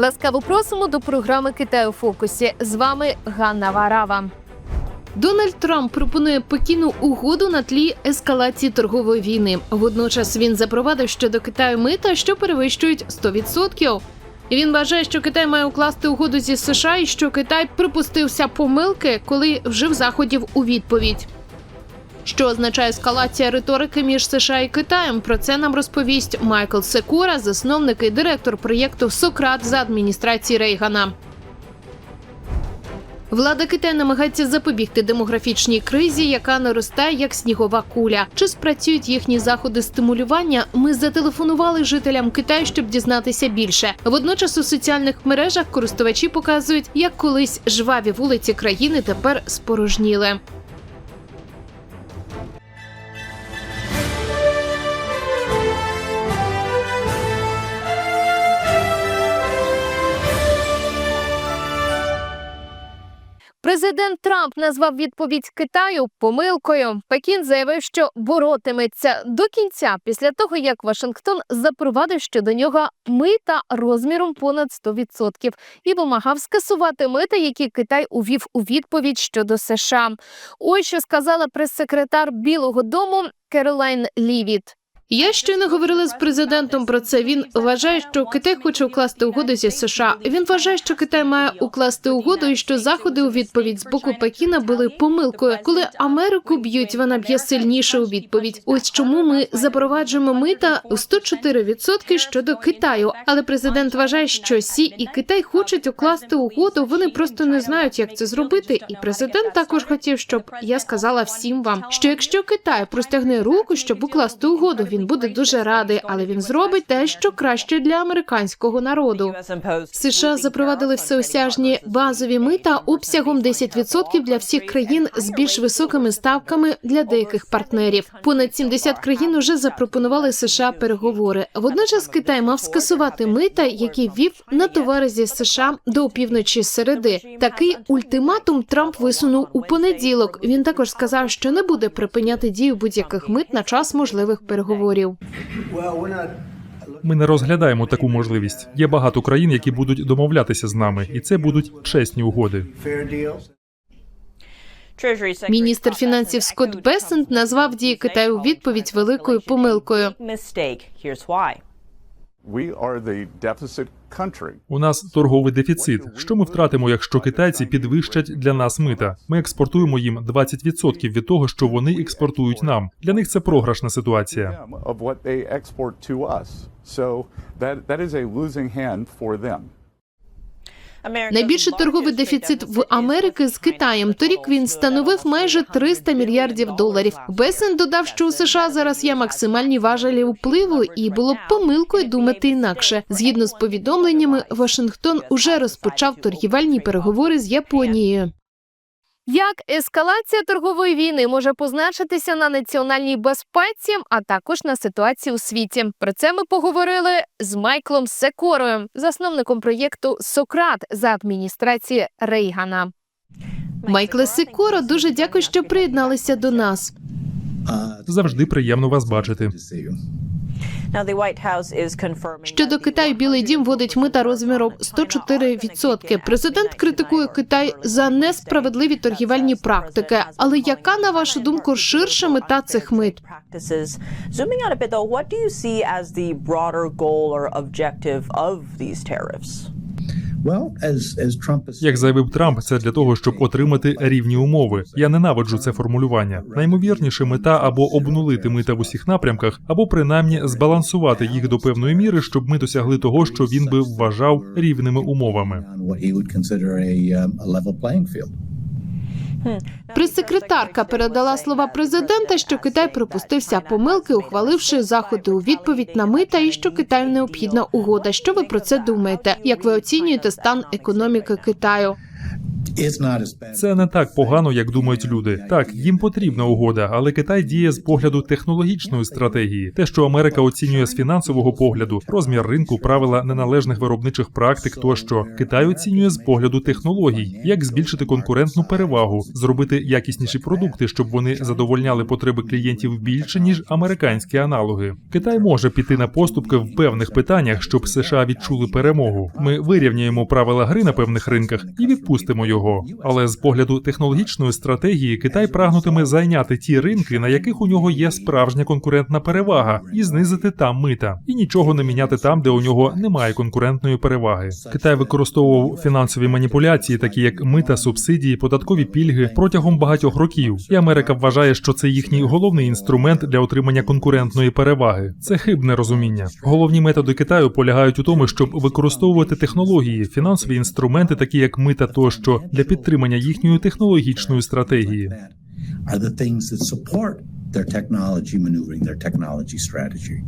Ласкаво просимо до програми Китай у фокусі. З вами Ганна Варава. Дональд Трамп пропонує Пекіну угоду на тлі ескалації торгової війни. Водночас він запровадив щодо Китаю мита, що перевищують 100%. І він вважає, що Китай має укласти угоду зі США і що Китай припустився помилки, коли вжив заходів у відповідь. Що означає ескалація риторики між США і Китаєм? Про це нам розповість Майкл Секура, засновник і директор проєкту Сократ за адміністрації Рейгана. Влада Китаю намагається запобігти демографічній кризі, яка наростає як снігова куля. Чи спрацюють їхні заходи стимулювання? Ми зателефонували жителям Китаю, щоб дізнатися більше. Водночас у соціальних мережах користувачі показують, як колись жваві вулиці країни тепер спорожніли. Президент Трамп назвав відповідь Китаю помилкою. Пекін заявив, що боротиметься до кінця після того, як Вашингтон запровадив щодо нього мита розміром понад 100% і вимагав скасувати мита, які Китай увів у відповідь щодо США. Ось що сказала прес-секретар Білого Дому Керолайн Лівіт. Я щойно говорила з президентом про це. Він вважає, що Китай хоче укласти угоду зі США. Він вважає, що Китай має укласти угоду, і що заходи у відповідь з боку Пекіна були помилкою. Коли Америку б'ють, вона б'є сильніше у відповідь. Ось чому ми запроваджуємо мита у 104% щодо Китаю. Але президент вважає, що Сі і Китай хочуть укласти угоду. Вони просто не знають, як це зробити. І президент також хотів, щоб я сказала всім вам, що якщо Китай простягне руку, щоб укласти угоду, він буде дуже радий, але він зробить те, що краще для американського народу. США запровадили всеосяжні базові мита обсягом 10% для всіх країн з більш високими ставками для деяких партнерів. Понад 70 країн уже запропонували США переговори. Водночас Китай мав скасувати мита, які ввів на товари зі США до опівночі середи. Такий ультиматум Трамп висунув у понеділок. Він також сказав, що не буде припиняти дію будь-яких мит на час можливих переговорів. Ми не розглядаємо таку можливість. Є багато країн, які будуть домовлятися з нами, і це будуть чесні угоди. Міністр фінансів Скотт Бесент назвав дії Китаю відповідь великою помилкою. У нас торговий дефіцит. Що ми втратимо, якщо китайці підвищать для нас мита? Ми експортуємо їм 20% від того, що вони експортують нам. Для них це програшна ситуація. hand for them. Найбільший торговий дефіцит в Америки з Китаєм. Торік він становив майже 300 мільярдів доларів. Бесен додав, що у США зараз є максимальні важелі впливу, і було б помилкою думати інакше. Згідно з повідомленнями, Вашингтон уже розпочав торгівельні переговори з Японією. Як ескалація торгової війни може позначитися на національній безпеці, а також на ситуації у світі? Про це ми поговорили з Майклом Секорою, засновником проєкту Сократ за адміністрації Рейгана. Майкле Секоро, дуже дякую, що приєдналися до нас. Завжди приємно вас бачити. Щодо Китаю, Білий Дім вводить мита розміром 104%. Президент критикує Китай за несправедливі торгівельні практики. Але яка на вашу думку ширша мета цих мит? Zooming out a bit, though, what do you see as the broader goal or objective of these tariffs? Як заявив Трамп, це для того, щоб отримати рівні умови. Я ненавиджу це формулювання. Наймовірніше мета або обнулити мита в усіх напрямках, або принаймні збалансувати їх до певної міри, щоб ми досягли того, що він би вважав рівними умовами. Прес-секретарка передала слова президента, що Китай припустився помилки, ухваливши заходи у відповідь на мита, і що Китаю необхідна угода. Що ви про це думаєте? Як ви оцінюєте стан економіки Китаю? Це не так погано, як думають люди. Так, їм потрібна угода, але Китай діє з погляду технологічної стратегії. Те, що Америка оцінює з фінансового погляду, розмір ринку, правила неналежних виробничих практик, тощо Китай оцінює з погляду технологій, як збільшити конкурентну перевагу, зробити якісніші продукти, щоб вони задовольняли потреби клієнтів більше ніж американські аналоги. Китай може піти на поступки в певних питаннях, щоб США відчули перемогу. Ми вирівняємо правила гри на певних ринках і відпустимо його. Але з погляду технологічної стратегії Китай прагнутиме зайняти ті ринки, на яких у нього є справжня конкурентна перевага, і знизити там мита, і нічого не міняти там, де у нього немає конкурентної переваги. Китай використовував фінансові маніпуляції, такі як мита, субсидії, податкові пільги протягом багатьох років. І Америка вважає, що це їхній головний інструмент для отримання конкурентної переваги. Це хибне розуміння. Головні методи Китаю полягають у тому, щоб використовувати технології, фінансові інструменти, такі як мита тощо, для підтримання їхньої технологічної стратегії. Are the things that support their technology maneuvering, their technology strategy.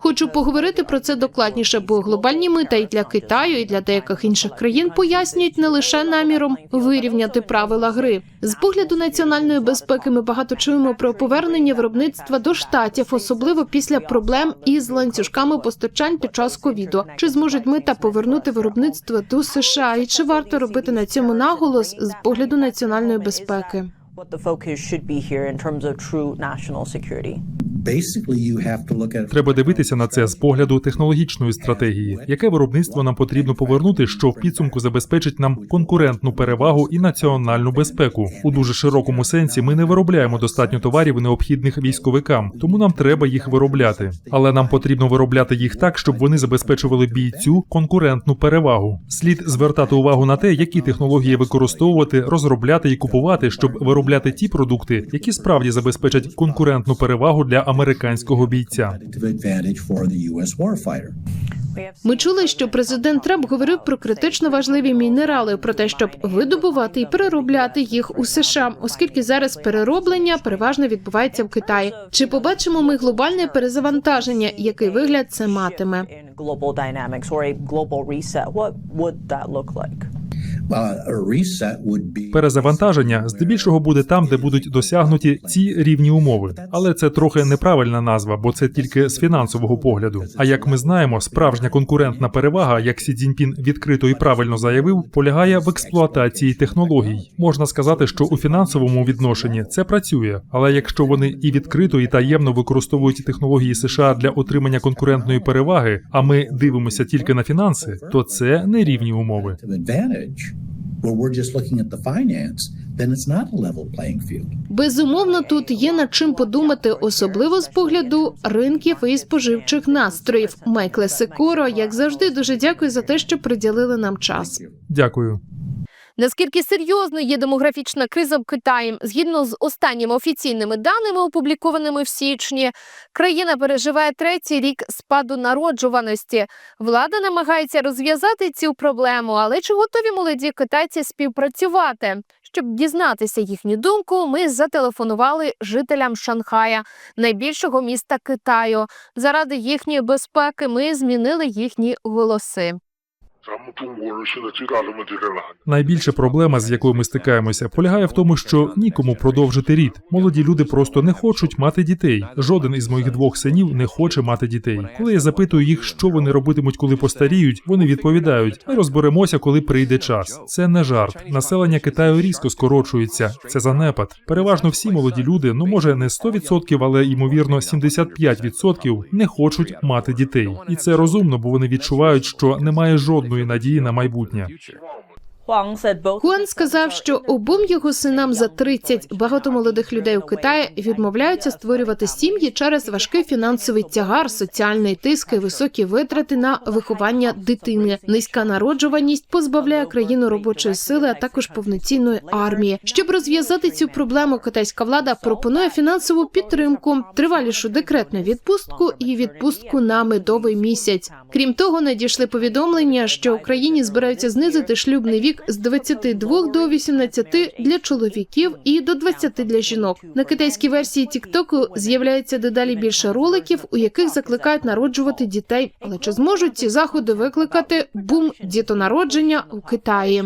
Хочу поговорити про це докладніше, бо глобальні мита і для Китаю, і для деяких інших країн пояснюють не лише наміром вирівняти правила гри. З погляду національної безпеки ми багато чуємо про повернення виробництва до штатів, особливо після проблем із ланцюжками постачань під час ковіду. Чи зможуть мита повернути виробництво до США? І чи варто робити на цьому наголос з погляду національної безпеки? what the focus should be here in terms of true national security. Треба дивитися на це з погляду технологічної стратегії, яке виробництво нам потрібно повернути, що в підсумку забезпечить нам конкурентну перевагу і національну безпеку. У дуже широкому сенсі ми не виробляємо достатньо товарів, необхідних військовикам, тому нам треба їх виробляти. Але нам потрібно виробляти їх так, щоб вони забезпечували бійцю конкурентну перевагу. Слід звертати увагу на те, які технології використовувати, розробляти і купувати, щоб виробляти ті продукти, які справді забезпечать конкурентну перевагу для американського бійця. Ми чули, що президент Трамп говорив про критично важливі мінерали, про те, щоб видобувати і переробляти їх у США, оскільки зараз перероблення переважно відбувається в Китаї. Чи побачимо ми глобальне перезавантаження? Який вигляд це матиме? Перезавантаження здебільшого буде там, де будуть досягнуті ці рівні умови. Але це трохи неправильна назва, бо це тільки з фінансового погляду. А як ми знаємо, справжня конкурентна перевага, як Сі Цзіньпін відкрито і правильно заявив, полягає в експлуатації технологій. Можна сказати, що у фінансовому відношенні це працює, але якщо вони і відкрито, і таємно використовують технології США для отримання конкурентної переваги, а ми дивимося тільки на фінанси, то це не рівні умови. Where we're just looking at the finance, then it's not a level playing field. Безумовно, тут є над чим подумати, особливо з погляду ринків і споживчих настроїв. Майкле Секоро, як завжди, дуже дякую за те, що приділили нам час. Дякую. Наскільки серйозною є демографічна криза в Китаї? Згідно з останніми офіційними даними, опублікованими в січні, країна переживає третій рік спаду народжуваності. Влада намагається розв'язати цю проблему, але чи готові молоді китайці співпрацювати? Щоб дізнатися їхню думку, ми зателефонували жителям Шанхая, найбільшого міста Китаю. Заради їхньої безпеки ми змінили їхні голоси. Найбільша проблема, з якою ми стикаємося, полягає в тому, що нікому продовжити рід. Молоді люди просто не хочуть мати дітей. Жоден із моїх двох синів не хоче мати дітей. Коли я запитую їх, що вони робитимуть, коли постаріють, вони відповідають: ми розберемося, коли прийде час. Це не жарт. Населення Китаю різко скорочується. Це занепад. Переважно всі молоді люди, ну може не 100%, але ймовірно 75% не хочуть мати дітей. І це розумно, бо вони відчувають, що немає жодної надії на майбутнє. Хуан сказав, що обом його синам за 30 багато молодих людей у Китаї відмовляються створювати сім'ї через важкий фінансовий тягар, соціальний тиск і високі витрати на виховання дитини. Низька народжуваність позбавляє країну робочої сили, а також повноцінної армії. Щоб розв'язати цю проблему, китайська влада пропонує фінансову підтримку, тривалішу декретну відпустку і відпустку на медовий місяць. Крім того, надійшли повідомлення, що Україні збираються знизити шлюбний вік вік з 22 до 18 для чоловіків і до 20 для жінок. На китайській версії Тіктоку з'являється дедалі більше роликів, у яких закликають народжувати дітей. Але чи зможуть ці заходи викликати бум дітонародження у Китаї?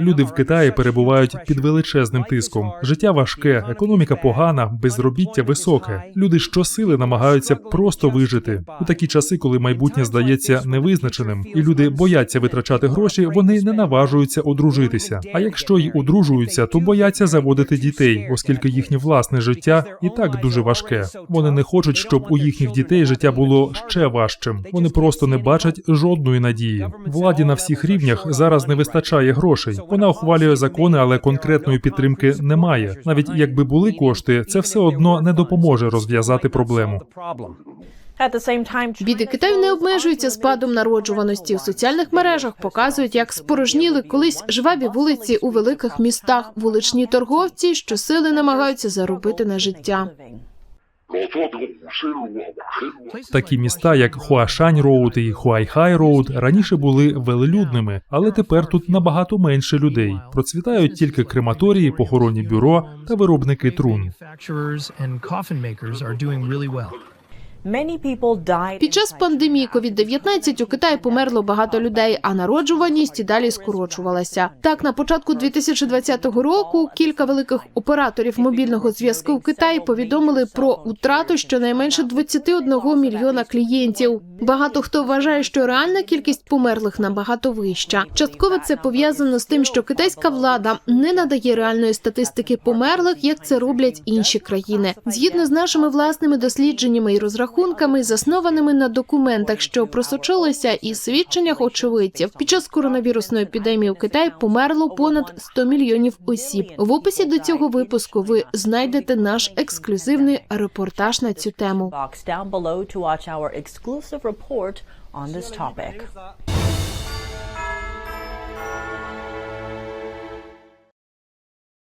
Люди в Китаї перебувають під величезним тиском. Життя важке, економіка погана, безробіття високе. Люди щосили намагаються просто вижити у такі часи, коли майбутнє здається невизначеним, і люди бояться витрачати гроші. Вони не наважуються одружитися. А якщо й одружуються, то бояться заводити дітей, оскільки їхнє власне життя і так дуже важке. Вони не хочуть, щоб у їхніх дітей життя було ще важчим. Вони просто не бачать жодної надії. Владі на всіх рівнях зараз не вистачає грошей. Вона ухвалює закони, але конкретної підтримки немає. Навіть якби були кошти, це все одно не допоможе розв'язати проблему. Біди Китаю не обмежуються спадом народжуваності. У соціальних мережах показують, як спорожніли колись жваві вулиці у великих містах. Вуличні торговці щосили намагаються заробити на життя. Такі міста, як Хуашань Роуд і Хуайхай Роуд, раніше були велелюдними, але тепер тут набагато менше людей. Процвітають тільки крематорії, похоронні бюро та виробники трун. Під час пандемії COVID-19 у Китаї померло багато людей, а народжуваність і далі скорочувалася. Так, на початку 2020 року кілька великих операторів мобільного зв'язку в Китаї повідомили про утрату щонайменше 21 мільйона клієнтів. Багато хто вважає, що реальна кількість померлих набагато вища. Частково це пов'язано з тим, що китайська влада не надає реальної статистики померлих, як це роблять інші країни. Згідно з нашими власними дослідженнями і розрахунками, заснованими на документах, що просочилися, і свідченнях очевидців, під час коронавірусної епідемії у Китаї померло понад 100 мільйонів осіб. В описі до цього випуску ви знайдете наш ексклюзивний репортаж на цю тему. on this topic.